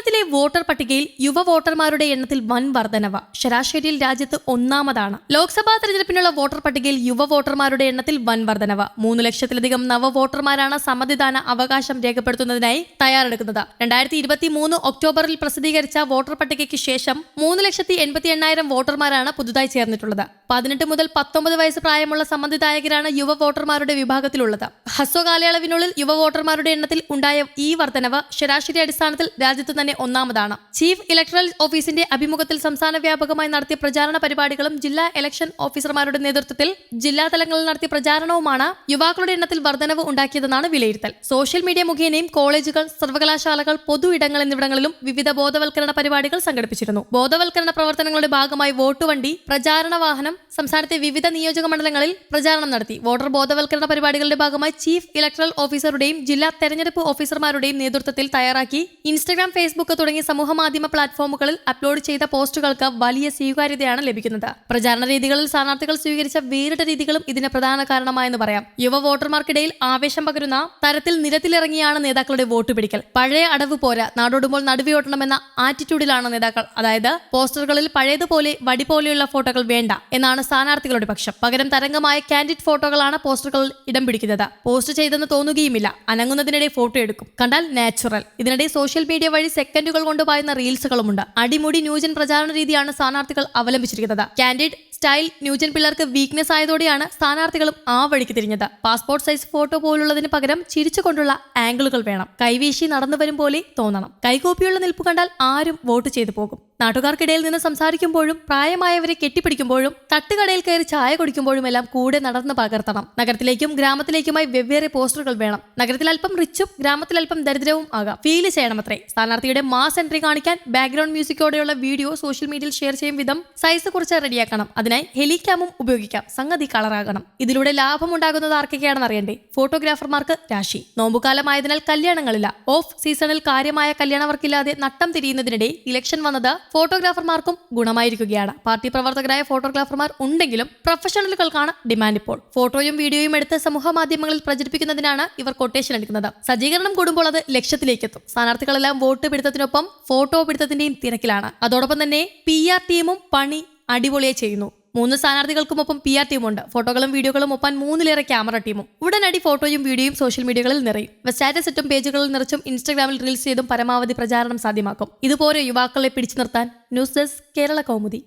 കേരളത്തിലെ വോട്ടർ പട്ടികയിൽ യുവ വോട്ടർമാരുടെ എണ്ണത്തിൽ വൻ വർധനവ്. ശരാശരിയിൽ രാജ്യത്ത് ഒന്നാമതാണ്. ലോക്സഭാ തെരഞ്ഞെടുപ്പിനുള്ള വോട്ടർ പട്ടികയിൽ യുവ വോട്ടർമാരുടെ എണ്ണത്തിൽ വൻ വർധനവ്. മൂന്ന് ലക്ഷത്തിലധികം നവ വോട്ടർമാരാണ് സമ്മതിദാന അവകാശം രേഖപ്പെടുത്തുന്നതിനായി തയ്യാറെടുക്കുന്നത്. രണ്ടായിരത്തി ഇരുപത്തി മൂന്ന് ഒക്ടോബറിൽ പ്രസിദ്ധീകരിച്ച വോട്ടർ പട്ടികയ്ക്ക് ശേഷം മൂന്ന് ലക്ഷത്തി എൺപത്തി എണ്ണായിരം വോട്ടർമാരാണ് പുതുതായി ചേർന്നിട്ടുള്ളത്. പതിനെട്ട് മുതൽ പത്തൊമ്പത് വയസ്സ് പ്രായമുള്ള സമ്മതിദായകരാണ് യുവ വോട്ടർമാരുടെ വിഭാഗത്തിലുള്ളത്. ഹസ്വകാലയളവിനുള്ളിൽ യുവ വോട്ടർമാരുടെ എണ്ണത്തിൽ ഉണ്ടായ ഈ വർധനവ് ശരാശരി അടിസ്ഥാനത്തിൽ രാജ്യത്ത് തന്നെ ഒന്നാമതാണ്. ചീഫ് ഇലക്ടറൽ ഓഫീസിന്റെ അഭിമുഖത്തിൽ സംസ്ഥാന വ്യാപകമായി നടത്തിയ പ്രചാരണ പരിപാടികളും ജില്ലാ ഇലക്ഷൻ ഓഫീസർമാരുടെ നേതൃത്വത്തിൽ ജില്ലാ തലങ്ങളിൽ നടത്തിയ പ്രചാരണവുമാണ് യുവാക്കളുടെ എണ്ണത്തിൽ വർധനവ് ഉണ്ടാക്കിയതെന്നാണ് വിലയിരുത്തൽ. സോഷ്യൽ മീഡിയ മുഖേനയും കോളേജുകൾ സർവകലാശാലകൾ പൊതു ഇടങ്ങൾ എന്നിവിടങ്ങളിലും വിവിധ ബോധവൽക്കരണ പരിപാടികൾ സംഘടിപ്പിച്ചിരുന്നു. ബോധവൽക്കരണ പ്രവർത്തനങ്ങളുടെ ഭാഗമായി വോട്ട് വണ്ടി പ്രചാരണ വാഹനം സംസ്ഥാനത്തെ വിവിധ നിയോജക മണ്ഡലങ്ങളിൽ പ്രചാരണം നടത്തി. വോട്ടർ ബോധവൽക്കരണ പരിപാടികളുടെ ഭാഗമായി ചീഫ് ഇലക്ടറൽ ഓഫീസറുടെയും ജില്ലാ തെരഞ്ഞെടുപ്പ് ഓഫീസർമാരുടെയും നേതൃത്വത്തിൽ തയ്യാറാക്കി ഇൻസ്റ്റഗ്രാം ഫേസ്ബുക്ക് തുടങ്ങിയ സമൂഹ മാധ്യമ പ്ലാറ്റ്ഫോമുകളിൽ അപ്ലോഡ് ചെയ്ത പോസ്റ്റുകൾക്ക് വലിയ സ്വീകാര്യതയാണ് ലഭിക്കുന്നത്. പ്രചാരണ രീതികളിൽ സ്ഥാനാർത്ഥികൾ സ്വീകരിച്ച വേറിട്ട രീതികളും ഇതിന് പ്രധാന കാരണമായെന്ന് പറയാം. യുവ വോട്ടർമാർക്കിടയിൽ ആവേശം പകരുന്ന തരത്തിൽ നിരത്തിലിറങ്ങിയാണ് നേതാക്കളുടെ വോട്ട് പിടിക്കൽ. പഴയ അടവ് പോരാ നാടോടുമ്പോൾ നടുവിയോട്ടണമെന്ന ആറ്റിറ്റ്യൂഡിലാണ് നേതാക്കൾ. അതായത് പോസ്റ്ററുകളിൽ പഴയതുപോലെ വടി പോലെയുള്ള ഫോട്ടോകൾ വേണ്ട എന്നാണ് സ്ഥാനാർത്ഥികളുടെ പക്ഷം. പകരം തരംഗമായ കാൻഡിഡ് ഫോട്ടോകളാണ് പോസ്റ്ററുകളിൽ ഇടം പിടിക്കുന്നത്. പോസ്റ്റ് ചെയ്തെന്ന് തോന്നുകയുമില്ല. അനങ്ങുന്നതിനിടെ ഫോട്ടോ എടുക്കും. കണ്ടാൽ നാച്ചുറൽ. ഇതിനിടെ സോഷ്യൽ മീഡിയ വഴി സെക്കൻഡുകൾ കൊണ്ട് പായുന്ന റീൽസുകളുമുണ്ട് അടിമുടി ന്യൂജൻ പ്രചാരണ രീതിയാണ് സ്ഥാനാർത്ഥികൾ അവലംബിച്ചിരിക്കുന്നത്. കാൻഡിഡ് സ്റ്റൈൽ ന്യൂജൻ പിള്ളേർക്ക് വീക്ക്നെസ് ആയതോടെയാണ് സ്ഥാനാർത്ഥികളും ആ വഴിക്ക് തിരിഞ്ഞത്. പാസ്പോർട്ട് സൈസ് ഫോട്ടോ പോലുള്ളതിന് പകരം ചിരിച്ചുകൊണ്ടുള്ള ആംഗിളുകൾ വേണം. കൈവീശി നടന്നു വരും പോലെ തോന്നണം. കൈകോപ്പിയുള്ള നിൽപ്പ് കണ്ടാൽ ആരും വോട്ട് ചെയ്തു പോകും. നാട്ടുകാർക്കിടയിൽ നിന്ന് സംസാരിക്കുമ്പോഴും പ്രായമായവരെ കെട്ടിപ്പിടിക്കുമ്പോഴും തട്ടുകടയിൽ കയറി ചായ കുടിക്കുമ്പോഴും എല്ലാം കൂടെ നടന്ന് പകർത്തണം. നഗരത്തിലേക്കും ഗ്രാമത്തിലേക്കുമായി വെവ്വേറെ പോസ്റ്ററുകൾ വേണം. നഗരത്തിൽ അല്പം റിച്ചും ഗ്രാമത്തിൽ അല്പം ദരിദ്രവും ആകാം. ഫീൽ ചെയ്യണമത്രേ. സ്ഥാനാർത്ഥിയുടെ മാസ് എൻട്രി കാണിക്കാൻ ബാക്ക്ഗ്രൗണ്ട് മ്യൂസിക്കോടെയുള്ള വീഡിയോ സോഷ്യൽ മീഡിയയിൽ ഷെയർ ചെയ്യും വിധം സൈസ് കുറിച്ച് റെഡിയാക്കണം അതിനായി ഹെലിക്യാമും ഉപയോഗിക്കാം. സംഗതി കളറാകണം. ഇതിലൂടെ ലാഭം ഉണ്ടാകുന്നത് ആർക്കൊക്കെയാണെന്ന് അറിയണ്ടേ? ഫോട്ടോഗ്രാഫർമാർക്ക് രാശി. നോമ്പുകാലമായതിനാൽ കല്യാണങ്ങളില്ല. ഓഫ് സീസണിൽ കാര്യമായ കല്യാണ വർക്കില്ലാതെ നട്ടം തിരിയുന്നതിനിടെ ഇലക്ഷൻ വന്നത് ഫോട്ടോഗ്രാഫർമാർക്കും ഗുണമായിരിക്കുകയാണ്. പാർട്ടി പ്രവർത്തകരായ ഫോട്ടോഗ്രാഫർമാർ ഉണ്ടെങ്കിലും പ്രൊഫഷണലുകൾക്കാണ് ഡിമാൻഡ് ഇപ്പോൾ. ഫോട്ടോയും വീഡിയോയും എടുത്ത് സമൂഹ മാധ്യമങ്ങളിൽ പ്രചരിപ്പിക്കുന്നതിനാണ് ഇവർ കൊട്ടേഷൻ എടുക്കുന്നത് സജ്ജീകരണം കൂടുമ്പോൾ അത് ലക്ഷ്യത്തിലേക്കെത്തും. സ്ഥാനാർത്ഥികളെല്ലാം വോട്ട് പിടുത്തത്തിനൊപ്പം ഫോട്ടോ പിടുത്തത്തിന്റെയും തിരക്കിലാണ്. അതോടൊപ്പം തന്നെ പി ആർ ടീമും പണി അടിപൊളിയായി ചെയ്യുന്നു. മൂന്ന് സ്ഥാനാർത്ഥികൾക്കുമൊപ്പം പി ആർ ടീമുണ്ട്. ഫോട്ടോകളും വീഡിയോകളും ഒപ്പം മൂന്നിലേറെ ക്യാമറ ടീമും. ഉടനടി ഫോട്ടോയും വീഡിയോയും സോഷ്യൽ മീഡിയകളിൽ നിറയും. വെസ്റ്റാറ്റ സെറ്റും പേജുകളിൽ നിറച്ചും ഇൻസ്റ്റാഗ്രാമിൽ റീൽസ് ചെയ്തും പരമാവധി പ്രചാരണം സാധ്യമാക്കും. ഇതുപോലെ യുവാക്കളെ പിടിച്ചു നിർത്താൻ ന്യൂസ് ഡെസ്ക് കേരള കൗമുദി.